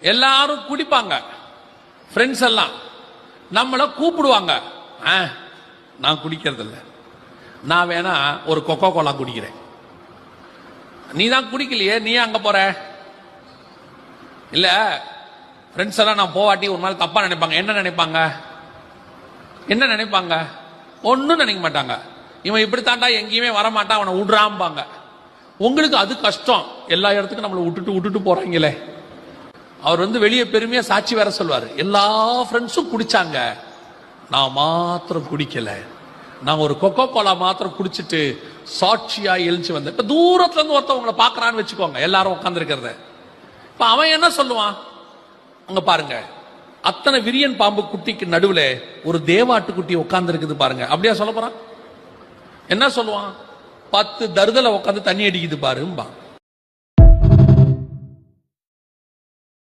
எல்லாரும் குடிப்பாங்க. ஃப்ரெண்ட்ஸ் எல்லாம் நம்மளை கூப்பிடுவாங்க. ஆ, நான் குடிக்கிறது இல்லை நான் வேணா ஒரு கொக்கோ கோலா குடிக்கிறேன். நீ தான் குடிக்கலையே நீ அங்க போற? இல்ல ஃப்ரெண்ட்ஸ் எல்லாம் நான் போவாட்டி ஒரு நாள் தப்பா நினைப்பாங்க. என்ன நினைப்பாங்க? என்ன நினைப்பாங்க? ஒன்றும் நினைக்க மாட்டாங்க. இவன் இப்படி தாண்டா எங்கேயுமே வரமாட்டான் அவனை விடுறாம்பாங்க. உங்களுக்கு அது கஷ்டம். எல்லா இடத்துக்கும் நம்மளை விட்டுட்டு விட்டுட்டு போறாங்களே. அவர் வந்து வெளியே பெருமையா சாட்சி வேற சொல்வாரு. எல்லா ஃப்ரெண்ட்ஸும் குடிச்சாங்க. நான் மாத்திரம் குடிக்கல. நான் ஒரு கொக்கோ கோலா மாத்திரம் குடிச்சிட்டு சாட்சியா எழுச்சி வந்தேன். இப்ப தூரத்துல இருந்து ஒருத்தவங்களை பாக்குறான்னு வச்சுக்கோங்க. எல்லாரும் உட்காந்துருக்கிறத இப்ப அவன் என்ன சொல்லுவான்? அங்க பாருங்க. அத்தனை விரியன் பாம்பு குட்டிக்கு நடுவுல ஒரு தேவாட்டு குட்டி உட்கார்ந்து இருக்குது பாருங்க. அப்படியா சொல்ல போறான்? என்ன சொல்லுவான்? பத்து தருதலை உட்காந்து தண்ணி அடிக்குது பாரும்பா